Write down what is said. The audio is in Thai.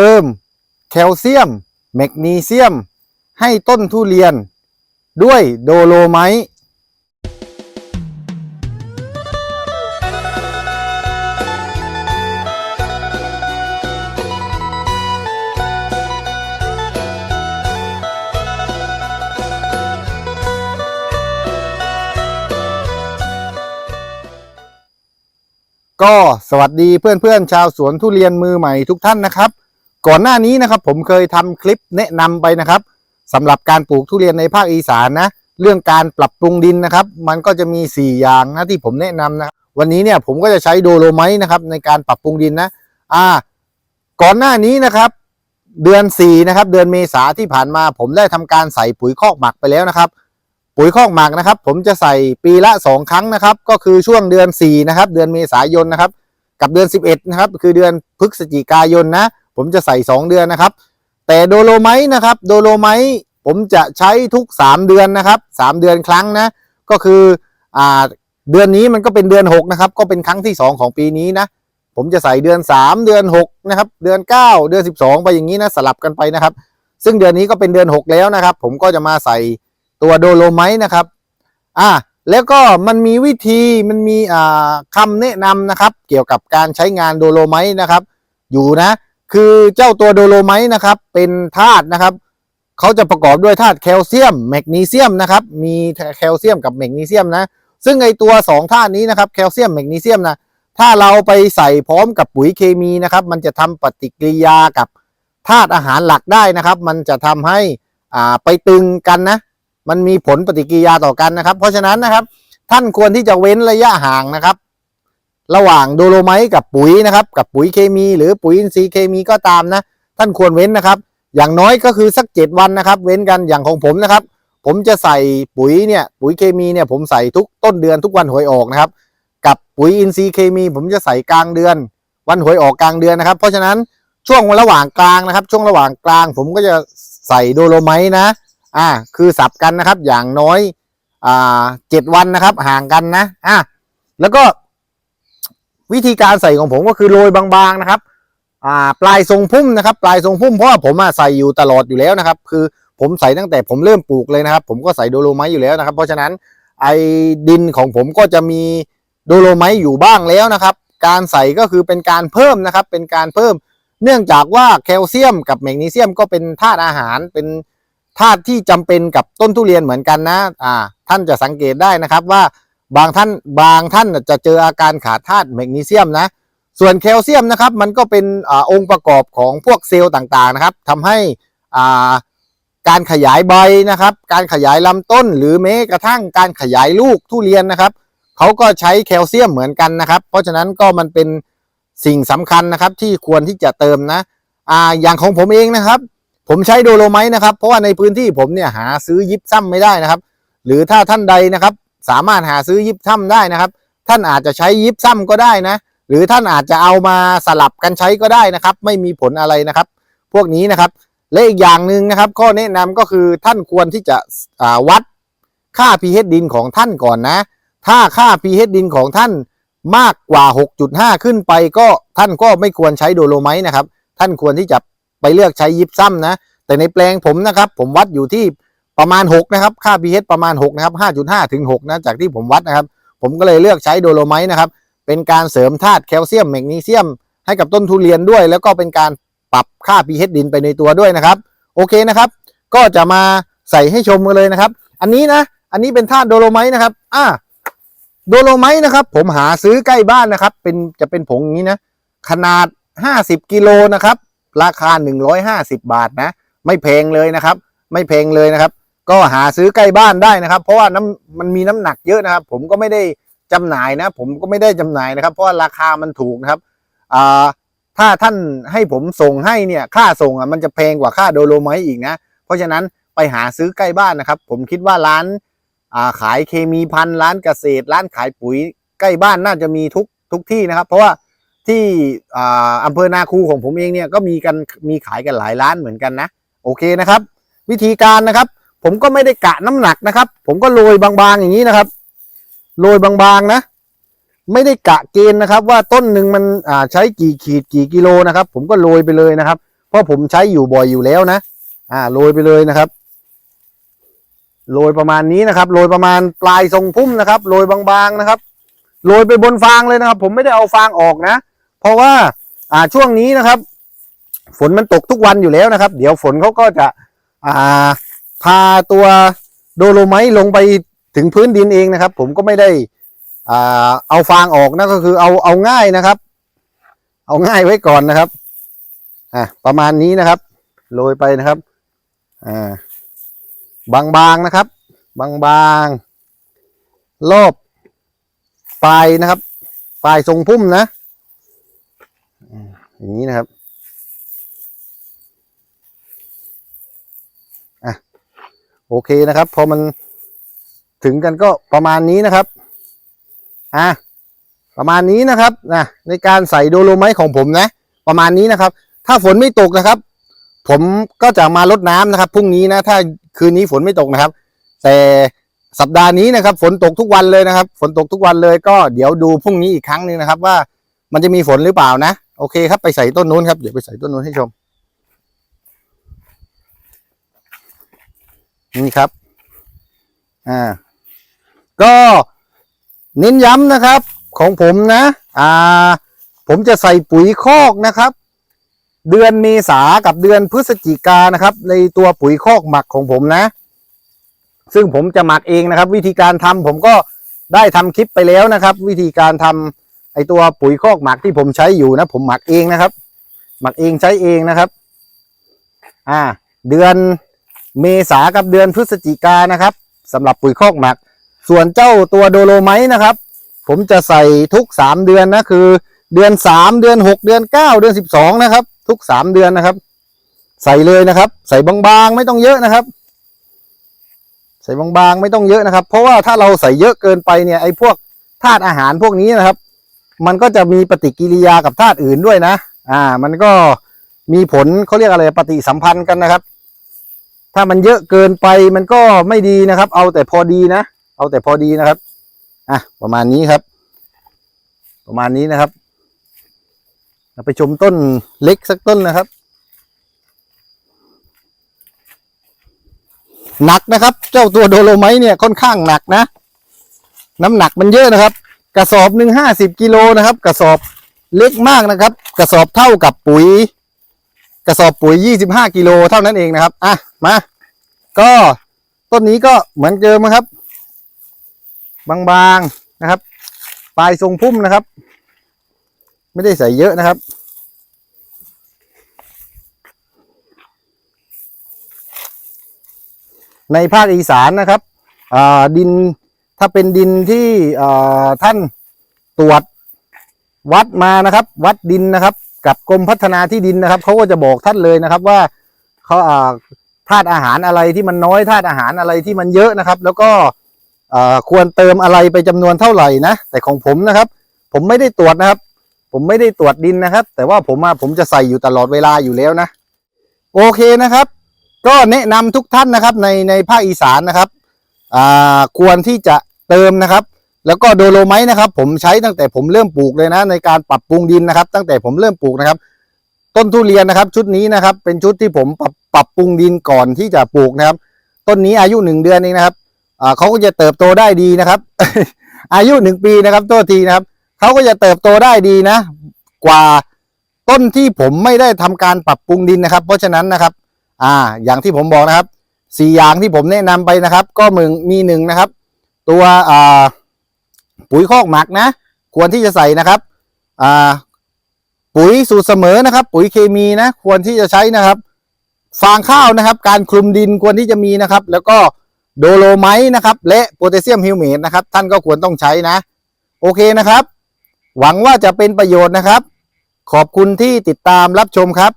เติม แคลเซียม แมกนีเซียม ให้ต้นทุเรียน ด้วยโดโลไมต์ก็สวัสดีเพื่อนๆชาวสวนทุเรียนมือใหม่ทุกท่านนะครับ ก่อนหน้านี้นะครับผมเคยทำคลิปแนะนำไปนะครับสำหรับการปลูกทุเรียนในภาคอีสานนะเรื่องการปรับปรุงดินนะครับ มันก็จะมี 4 อย่างนะที่ผมแนะนำนะวันนี้เนี่ยผมก็จะใช้โดโลไมต์นะครับในการปรับปรุงดินนะอ่าก่อนหน้านี้นะครับ เดือน4นะครับเดือนเมษาที่ผ่านมา ผมได้ทำการใส่ปุ๋ยคอกหมักไปแล้วนะครับ ปุ๋ยคอกหมักนะครับ ผมจะใส่ปีละ 2 ครั้งนะครับ ก็คือช่วงเดือน4นะครับเดือนเมษายนนะครับ กับเดือน 11นะครับคือเดือนพฤศจิกายนนะ ผมจะใส่ 2 เดือนนะครับ แต่โดโลไมต์นะครับโดโลไมต์ผมจะใช้ทุก 3 เดือนนะครับ 3 เดือนครั้งนะก็คืออ่าเดือนนี้มันก็เป็นเดือน 6 นะครับ ก็เป็นครั้งที่ 2 ของปีนี้นะ ผมจะใส่เดือน 3 เดือน 6 นะครับ เดือน 9 เดือน 12 ไปอย่างนี้นะสลับกันไปนะครับ ซึ่งเดือนนี้ก็เป็นเดือน 6 แล้วนะครับ ผมก็จะมาใส่ตัวโดโลไมต์นะครับอ่าแล้วก็มันมีวิธีมันมีอ่าคำแนะนำนะครับ เกี่ยวกับการใช้งานโดโลไมต์นะครับ อยู่นะ คือเจ้าตัวโดโลไมต์นะครับ เป็นธาตุนะครับเขาจะประกอบด้วยธาตุแคลเซียมแมกนีเซียมนะครับ มีแคลเซียมกับแมกนีเซียมนะ ซึ่งไอตัวสองธาตุนี้นะครับแคลเซียมแมกนีเซียมนะถ้าเราไปใส่พร้อมกับปุ๋ยเคมีนะครับ มันจะทำปฏิกิริยากับธาตุอาหารหลักได้นะครับ มันจะทำให้อ่าไปตึงกันนะ มันมีผลปฏิกิริยาต่อกันนะครับ เพราะฉะนั้นนะครับ ท่านควรที่จะเว้นระยะห่างนะครับ ระหว่างโดโลไมต์กับปุ๋ยนะครับ กับปุ๋ยเคมี หรือปุ๋ยอินทรีย์เคมีก็ตามนะ ท่านควรเว้นนะครับ อย่างน้อยก็คือสักเจ็ดวันนะครับ เว้นกันอย่างของผมนะครับ ผมจะใส่ปุ๋ยเนี่ยปุ๋ยเคมีเนี่ยผมใส่ทุกต้นเดือนทุกวันหวยออกนะครับ กับปุ๋ยอินทรีย์เคมี ผมจะใส่กลางเดือน วันหวยออกกลางเดือนนะครับ เพราะฉะนั้นช่วงระหว่างกลางนะครับ ช่วงระหว่างกลาง ผมก็จะใส่โดโลไมต์นะอ่าคือสับกันนะครับอย่างน้อยอ่าเจ็ดวันนะครับห่างกันนะอะแล้วก็ วิธีการใส่ของผมก็คือโรยบางๆนะครับอ่าปลายทรงพุ่มนะครับ ปลายทรงพุ่มเพราะว่าผมอะใส่อยู่ตลอดอยู่แล้วนะครับ คือผมใส่ตั้งแต่ผมเริ่มปลูกเลยนะครับ ผมก็ใส่โดโลไมต์อยู่แล้วนะครับ เพราะฉะนั้นไอ้ดินของผมก็จะมีโดโลไมต์อยู่บ้างแล้วนะครับ การใส่ก็คือเป็นการเพิ่มนะครับ เป็นการเพิ่ม เนื่องจากว่าแคลเซียมกับแมกนีเซียมก็เป็นธาตุอาหารเป็นธาตุที่จำเป็นกับต้นทุเรียนเหมือนกันนะอ่าท่านจะสังเกตได้นะครับว่า บางท่านบางท่านจะเจออาการขาดธาตุแมกนีเซียมนะ ส่วนแคลเซียมนะครับ มันก็เป็นอองค์ประกอบของพวกเซลล์ต่างๆนะครับทำให้การขยายใบนะครับ การขยายลำต้น หรือแม้กระทั่งการขยายลูกทุเรียนนะครับเขาก็ใช้แคลเซียมเหมือนกันนะครับ เพราะฉะนั้นก็มันเป็นสิ่งสำคัญนะครับที่ควรที่จะเติมนะอ่าอย่างของผมเองนะครับ ผมใช้โดโลไมต์นะครับ เพราะว่าในพื้นที่ผมเนี่ยหาซื้อยิบซ้ำไม่ได้นะครับ หรือถ้าท่านใดนะครับ สามารถหาซื้อยิบซ้ำได้นะครับ ท่านอาจจะใช้ยิบซ้ำก็ได้นะ หรือท่านอาจจะเอามาสลับกันใช้ก็ได้นะครับ ไม่มีผลอะไรนะครับ พวกนี้นะครับ และอีกอย่างหนึ่งนะครับข้อแนะนำก็คือท่านควรที่จะวัดค่า pH ดินของท่านก่อนนะ ถ้าค่า pH ดินของท่านมากกว่า 6.5 ขึ้นไปก็ท่านก็ไม่ควรใช้โดโลไมต์นะครับ ท่านควรที่จะไปเลือกใช้ยิปซัมนะ แต่ในแปลงผมนะครับ ผมวัดอยู่ที่ ประมาณ 6 นะครับ ค่า pH ประมาณ 6 นะครับ 5.5 ถึง 6 นะ จากที่ผมวัดนะครับ ผมก็เลยเลือกใช้โดโลไมต์นะครับ เป็นการเสริมธาตุแคลเซียมแมกนีเซียม ให้กับต้นทุเรียนด้วย แล้วก็เป็นการปรับค่า pH ดินไปในตัวด้วยนะครับ โอเคนะครับ ก็จะมาใส่ให้ชมกันเลยนะครับ อันนี้นะ อันนี้เป็นธาตุโดโลไมต์นะครับ อ่า โดโลไมต์นะครับ ผมหาซื้อใกล้บ้านนะครับ เป็นจะเป็นผงอย่างนี้นะ ขนาด 50กิโลนะครับ ราคา 150 บาทนะ ไม่แพงเลยนะครับ ไม่แพงเลยนะครับ ก็หาซื้อใกล้บ้านได้นะครับ เพราะว่าน้ำมันมีน้ำหนักเยอะนะครับ ผมก็ไม่ได้จำหน่ายนะ ผมก็ไม่ได้จำหน่ายนะครับ เพราะว่าราคามันถูกนะครับอ่าถ้าท่านให้ผมส่งให้เนี่ยค่าส่งอะมันจะแพงกว่าค่าโดโลไมต์อีกนะ เพราะฉะนั้นไปหาซื้อใกล้บ้านนะครับ ผมคิดว่าร้านอ่าขายเคมีพันร้านเกษตร ร้านขายปุ๋ยใกล้บ้านน่าจะมีทุกทุกที่นะครับ เพราะว่าที่อ่าอำเภอนาคูของผมเองเนี่ยก็มีกันมีขายกันหลายร้านเหมือนกันนะ โอเคนะครับ วิธีการนะครับ ผมก็ไม่ได้กะน้ำหนักนะครับ ผมก็โรยบางๆอย่างนี้นะครับโรยบางๆนะ ไม่ได้กะเกณฑ์นะครับ ว่าต้นหนึ่งมันอ่าใช้กี่ขีดกี่กิโลนะครับ ผมก็โรยไปเลยนะครับ เพราะผมใช้อยู่บ่อยอยู่แล้วนะ อ่าโรยไปเลยนะครับโรยประมาณนี้นะครับโรยประมาณปลายทรงพุ่มนะครับโรยบางๆนะครับโรยไปบนฟางเลยนะครับ ผมไม่ได้เอาฟางออกนะ เพราะว่าอ่าช่วงนี้นะครับ ฝนมันตกทุกวันอยู่แล้วนะครับ เดี๋ยวฝนเขาก็จะอ่า พาตัวโดโลไมต์ลงไปถึงพื้นดินเองนะครับ ผมก็ไม่ได้อ่าเอาฟางออกนะก็คือเอาเอาง่ายนะครับ เอาง่ายไว้ก่อนนะครับอะประมาณนี้นะครับโรยไปนะครับอ่าบางๆนะครับ บางๆรอบปลายนะครับ ปลายทรงพุ่มนะอืมอย่างนี้นะครับ โอเคนะครับ พอมันถึงกันก็ประมาณนี้นะครับ อะประมาณนี้นะครับนะในการใส่โดโลไมต์ของผมนะ ประมาณนี้นะครับ ถ้าฝนไม่ตกนะครับ ผมก็จะมาลดน้ำนะครับพรุ่งนี้นะถ้าคืนนี้ฝนไม่ตกนะครับ แต่สัปดาห์นี้นะครับ ฝนตกทุกวันเลยนะครับ ฝนตกทุกวันเลย ก็เดี๋ยวดูพรุ่งนี้อีกครั้งหนึ่งนะครับ ว่ามันจะมีฝนหรือเปล่านะ โอเคครับไปใส่ต้นนู้นครับเดี๋ยวไปใส่ต้นนู้นให้ชม นี่ครับ อ่า ก็เน้นย้ำนะครับ ของผมนะ อ่า ผมจะใส่ปุ๋ยคอกนะครับ เดือนเมษากับเดือนพฤศจิกานะครับ ในตัวปุ๋ยคอกหมักของผมนะ ซึ่งผมจะหมักเองนะครับ วิธีการทำผมก็ได้ทำคลิปไปแล้วนะครับ วิธีการทำไอตัวปุ๋ยคอกหมักที่ผมใช้อยู่นะ ผมหมักเองนะครับ หมักเองใช้เองนะครับ อ่า เดือน เมษากับเดือนพฤศจิกานะครับสำหรับปุ๋ยคอกหมัก ส่วนเจ้าตัวโดโลไมต์นะครับ ผมจะใส่ทุกสามเดือนนะคือ เดือนสามเดือนหกเดือนเก้าเดือนสิบสองนะครับ ทุกสามเดือนนะครับ ใส่เลยนะครับ ใส่บางๆไม่ต้องเยอะนะครับ ใส่บางๆไม่ต้องเยอะนะครับ เพราะว่าถ้าเราใส่เยอะเกินไปเนี่ยไอ้พวกธาตุอาหารพวกนี้นะครับ มันก็จะมีปฏิกิริยากับธาตุอื่นด้วยนะ อ่า มันก็มีผลเขาเรียกอะไรปฏิสัมพันธ์กันนะครับ ถ้ามันเยอะเกินไปมันก็ไม่ดีนะครับ เอาแต่พอดีนะ เอาแต่พอดีนะครับ อะ ประมาณนี้ครับ ประมาณนี้นะครับเราไปชมต้นเล็กสักต้นนะครับ หนักนะครับ เจ้าตัวโดโลไมเนี่ยค่อนข้างหนักนะ น้ำหนักมันเยอะนะครับ กระสอบหนึ่งห้าสิบกิโลนะครับ กระสอบเล็กมากนะครับ กระสอบเท่ากับปุ๋ย กระสอบปุ๋ยยี่สิบห้ากิโลเท่านั้นเองนะครับ อะ มา ก็ต้นนี้ก็เหมือนเดิมนะครับ บางๆนะครับ ปลายทรงพุ่มนะครับ ไม่ได้ใส่เยอะนะครับ ในภาคอีสานนะครับดินถ้าเป็นดินที่ท่านตรวจวัดมานะครับ วัดดินนะครับ กับกรมพัฒนาที่ดินนะครับเขาก็จะบอกท่านเลยนะครับว่าเขาอ่าธาตุอาหารอะไรที่มันน้อยธาตุอาหารอะไรที่มันเยอะนะครับ แล้วก็อ่าควรเติมอะไรไปจำนวนเท่าไหร่นะ แต่ของผมนะครับ ผมไม่ได้ตรวจนะครับ ผมไม่ได้ตรวจดินนะครับ แต่ว่าผมอะผมจะใส่อยู่ตลอดเวลาอยู่แล้วนะ โอเคนะครับ ก็แนะนำทุกท่านนะครับในในภาคอีสานนะครับอ่าควรที่จะเติมนะครับ แล้วก็โดโลไมต์นะครับ ผมใช้ตั้งแต่ผมเริ่มปลูกเลยนะ ในการปรับปรุงดินนะครับ ตั้งแต่ผมเริ่มปลูกนะครับ ต้นทุเรียนนะครับ ชุดนี้นะครับ เป็นชุดที่ผมปรับปรับปรุงดินก่อนที่จะปลูกนะครับ ต้นนี้อายุหนึ่งเดือนเองนะครับเขาก็จะเติบโตได้ดีนะครับ อายุหนึ่งปีนะครับตัวทีนะครับเขาก็จะเติบโตได้ดีนะ กว่าต้นที่ผมไม่ได้ทำการปรับปรุงดินนะครับ เพราะฉะนั้นนะครับ อ่า อย่างที่ผมบอกนะครับสี่อย่างที่ผมแนะนำไปนะครับ ก็มึงมีหนึ่งนะครับ ตัวอ่า ปุ๋ยคอกหมักนะ ควรที่จะใส่นะครับอ่าปุ๋ยสูตรเสมอนะครับ ปุ๋ยเคมีนะ ควรที่จะใช้นะครับ ฟางข้าวนะครับ การคลุมดินควรที่จะมีนะครับ แล้วก็โดโลไมต์นะครับ และโพแทสเซียมฮิวเมตนะครับ ท่านก็ควรต้องใช้นะ โอเคนะครับ หวังว่าจะเป็นประโยชน์นะครับ ขอบคุณที่ติดตามรับชมครับ